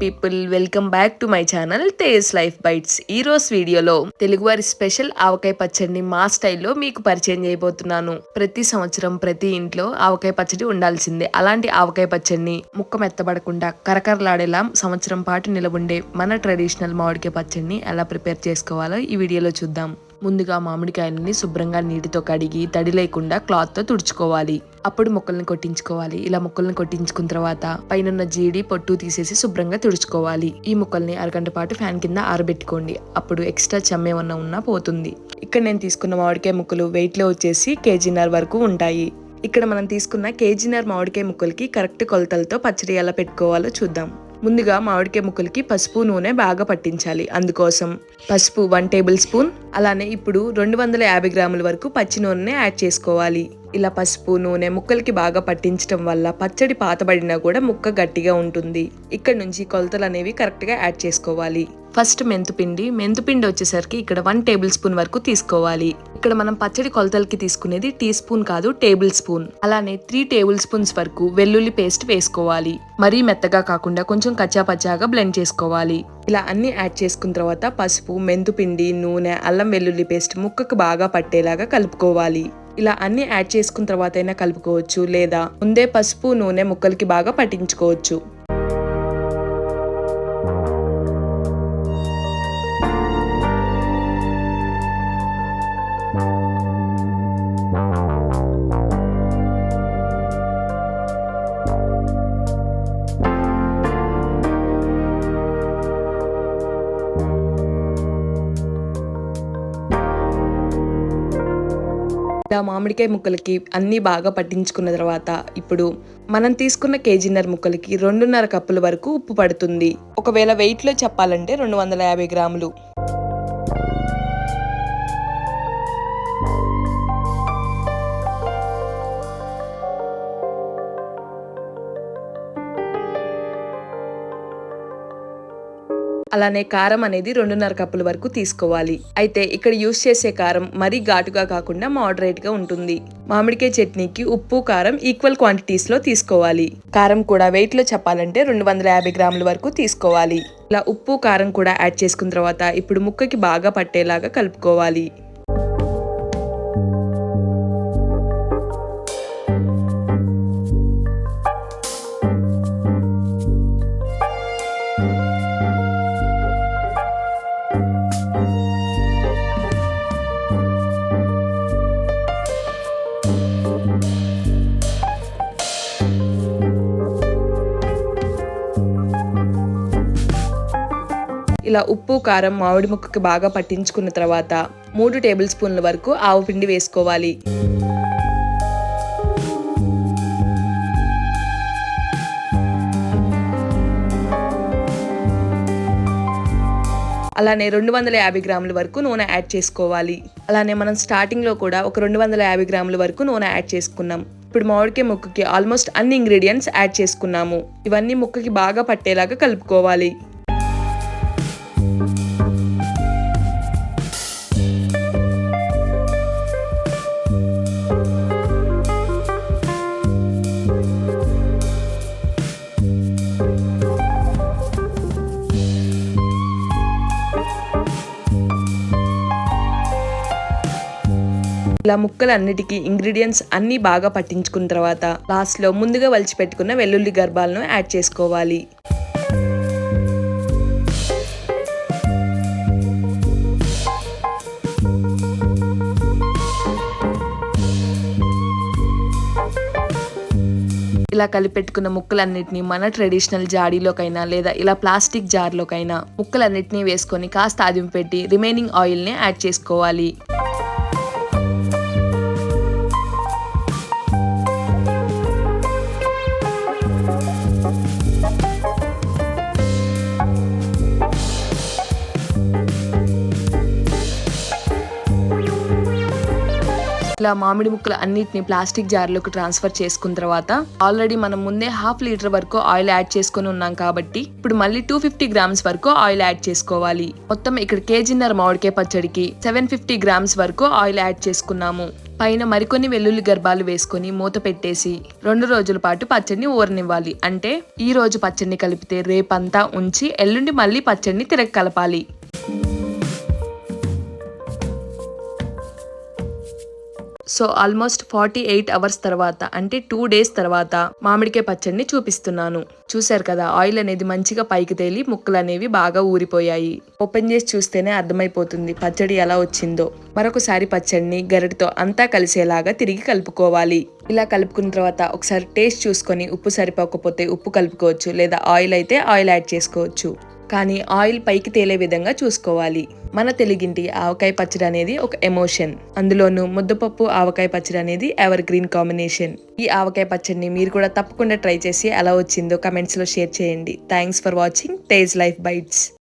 People welcome back to my channel Tej Life Bytes ఈ రోజు వీడియోలో తెలుగువారి స్పెషల్ ఆవకాయ పచ్చడిని మా స్టైల్లో మీకు పరిచయం చేయబోతున్నాను. ప్రతి సంవత్సరం ప్రతి ఇంట్లో ఆవకాయ పచ్చడి ఉండాల్సిందే. అలాంటి ఆవకాయ పచ్చడిని ముక్క మెత్తబడకుండా కరకరలాడేలా సంవత్సరం పాటు నిలబుండే మన ట్రెడిషనల్ మామిడికాయ పచ్చడిని ఎలా ప్రిపేర్ చేసుకోవాలో ఈ వీడియోలో చూద్దాం. ముందుగా మామిడికాయలని శుభ్రంగా నీటితో కడిగి తడి లేకుండా క్లాత్తో తుడుచుకోవాలి. అప్పుడు ముక్కల్ని కొట్టించుకోవాలి. ఇలా ముక్కల్ని కొట్టించుకున్న తర్వాత పైన జీడి పొట్టు తీసేసి శుభ్రంగా తుడుచుకోవాలి. ఈ ముక్కల్ని అరగంట పాటు ఫ్యాన్ కింద ఆరబెట్టుకోండి. అప్పుడు ఎక్స్ట్రా చెమ్మేమన్నా ఉన్నా పోతుంది. ఇక్కడ నేను తీసుకున్న మామిడికాయ ముక్కలు వెయిట్లో వచ్చేసి కేజీన్నర వరకు ఉంటాయి. ఇక్కడ మనం తీసుకున్న కేజీన్నర మామిడికాయ ముక్కలకి కరెక్ట్ కొలతలతో పచ్చడి ఎలా పెట్టుకోవాలో చూద్దాం. ముందుగా మామిడికాయ ముక్కలకి పసుపు నూనె బాగా పట్టించాలి. అందుకోసం పసుపు వన్ టేబుల్ స్పూన్ అలానే ఇప్పుడు రెండు వందల యాభై గ్రాముల వరకు పచ్చి నూనె యాడ్ చేసుకోవాలి. ఇలా పసుపు నూనె ముక్కలకి బాగా పట్టించడం వల్ల పచ్చడి పాతబడినా కూడా ముక్క గట్టిగా ఉంటుంది. ఇక్కడ నుంచి కొలతలు అనేవి కరెక్ట్గా యాడ్ చేసుకోవాలి. ఫస్ట్ మెంతుపిండి. మెంతుపిండి వచ్చేసరికి ఇక్కడ వన్ టేబుల్ స్పూన్ వరకు తీసుకోవాలి. ఇక్కడ మనం పచ్చడి కొలతలకి తీసుకునేది టీ స్పూన్ కాదు టేబుల్ స్పూన్. అలానే త్రీ టేబుల్ స్పూన్స్ వరకు వెల్లుల్లి పేస్ట్ వేసుకోవాలి. మరీ మెత్తగా కాకుండా కొంచెం కచ్చా పచ్చాగా బ్లెండ్ చేసుకోవాలి. ఇలా అన్ని యాడ్ చేసుకున్న తర్వాత పసుపు మెంతుపిండి నూనె అల్లం వెల్లుల్లి పేస్ట్ ముక్కకు బాగా పట్టేలాగా కలుపుకోవాలి. ఇలా అన్ని యాడ్ చేసుకున్న తర్వాత అయినా కలుపుకోవచ్చు లేదా ముందే పసుపు నూనె ముక్కలకి బాగా పట్టించుకోవచ్చు. ఇలా మామిడికాయ ముక్కలకి అన్నీ బాగా పట్టించుకున్న తర్వాత ఇప్పుడు మనం తీసుకున్న కేజీన్నర ముక్కలకి రెండున్నర కప్పుల వరకు ఉప్పు పడుతుంది. ఒకవేళ వెయిట్లో చెప్పాలంటే రెండు వందల యాభై గ్రాములు. అలానే కారం అనేది రెండున్నర కప్పుల వరకు తీసుకోవాలి. అయితే ఇక్కడ యూస్ చేసే కారం మరీ ఘాటుగా కాకుండా మోడరేట్గా ఉంటుంది. మామిడికాయ చట్నీకి ఉప్పు కారం ఈక్వల్ క్వాంటిటీస్లో తీసుకోవాలి. కారం కూడా వెయిట్లో చెప్పాలంటే రెండు వందల యాభై గ్రాముల వరకు తీసుకోవాలి. ఇలా ఉప్పు కారం కూడా యాడ్ చేసుకున్న తర్వాత ఇప్పుడు ముక్కకి బాగా పట్టేలాగా కలుపుకోవాలి. ఇలా ఉప్పు కారం మామిడి ముక్కకి బాగా పట్టించుకున్న తర్వాత మూడు టేబుల్ స్పూన్ల వరకు ఆవు పిండి వేసుకోవాలి. అలానే రెండు వందల యాభై గ్రాముల వరకు నూనె యాడ్ చేసుకోవాలి. అలానే మనం స్టార్టింగ్లో కూడా ఒక రెండు వందల యాభై గ్రాముల వరకు నూనె యాడ్ చేసుకున్నాం. ఇప్పుడు మామిడికాయ ముక్కకి ఆల్మోస్ట్ అన్ని ఇంగ్రీడియంట్స్ యాడ్ చేసుకున్నాము. ఇవన్నీ ముక్కకి బాగా పట్టేలాగా కలుపుకోవాలి. ఇలా ముక్కలన్నిటికీ ఇంగ్రీడియంట్స్ అన్ని బాగా పట్టించుకున్న తర్వాత లాస్ట్లో ముందుగా వలిచి పెట్టుకున్న వెల్లుల్లి గర్భాలను యాడ్ చేసుకోవాలి. ఇలా కలిపెట్టుకున్న ముక్కలన్నిటిని మన ట్రెడిషనల్ జాడీలోకైనా లేదా ఇలా ప్లాస్టిక్ జార్లోకైనా ముక్కలన్నిటిని వేసుకొని కాస్త ఆదింపెట్టి రిమైనింగ్ ఆయిల్ని యాడ్ చేసుకోవాలి. ఇలా మామిడి ముక్కలు అన్నిటిని ప్లాస్టిక్ జార్లోకి ట్రాన్స్ఫర్ చేసుకున్న తర్వాత ఆల్రెడీ మనం ముందే హాఫ్ లీటర్ వరకు ఆయిల్ యాడ్ చేసుకుని ఉన్నాం కాబట్టి ఇప్పుడు మళ్ళీ టూ ఫిఫ్టీ గ్రామ్స్ వరకు ఆయిల్ యాడ్ చేసుకోవాలి. మొత్తం ఇక్కడ కేజీన్నర మామిడికాయ పచ్చడికి సెవెన్ ఫిఫ్టీ గ్రామ్స్ వరకు ఆయిల్ యాడ్ చేసుకున్నాము. పైన మరికొన్ని వెల్లుల్లి గర్భాలు వేసుకొని మూత పెట్టేసి రెండు రోజుల పాటు పచ్చడిని ఊరనివ్వాలి. అంటే ఈ రోజు పచ్చడిని కలిపితే రేపంతా ఉంచి ఎల్లుండి మళ్ళీ పచ్చడిని తిరగ కలపాలి. So almost forty eight hours తర్వాత అంటే టూ డేస్ తర్వాత మామిడికాయ పచ్చడిని చూపిస్తున్నాను. చూశారు కదా ఆయిల్ అనేది మంచిగా పైకి తేలి ముక్కలు అనేవి బాగా ఊరిపోయాయి. ఓపెన్ చేసి చూస్తేనే అర్థమైపోతుంది పచ్చడి ఎలా వచ్చిందో. మరొకసారి పచ్చడిని గరిటతో అంతా కలిసేలాగా తిరిగి కలుపుకోవాలి. ఇలా కలుపుకున్న తర్వాత ఒకసారి టేస్ట్ చూసుకొని ఉప్పు సరిపోకపోతే ఉప్పు కలుపుకోవచ్చు లేదా ఆయిల్ అయితే ఆయిల్ యాడ్ చేసుకోవచ్చు. కానీ ఆయిల్ పైకి తేలే విధంగా చూసుకోవాలి. మన తెలుగింటి ఆవకాయ పచ్చడి అనేది ఒక ఎమోషన్. అందులోనూ ముద్దపప్పు ఆవకాయ పచ్చడి అనేది ఎవర్ గ్రీన్ కాంబినేషన్. ఈ ఆవకాయ పచ్చడిని మీరు కూడా తప్పకుండా ట్రై చేసి ఎలా వచ్చిందో కమెంట్స్లో షేర్ చేయండి. Thanks for watching. Tej Life Bytes.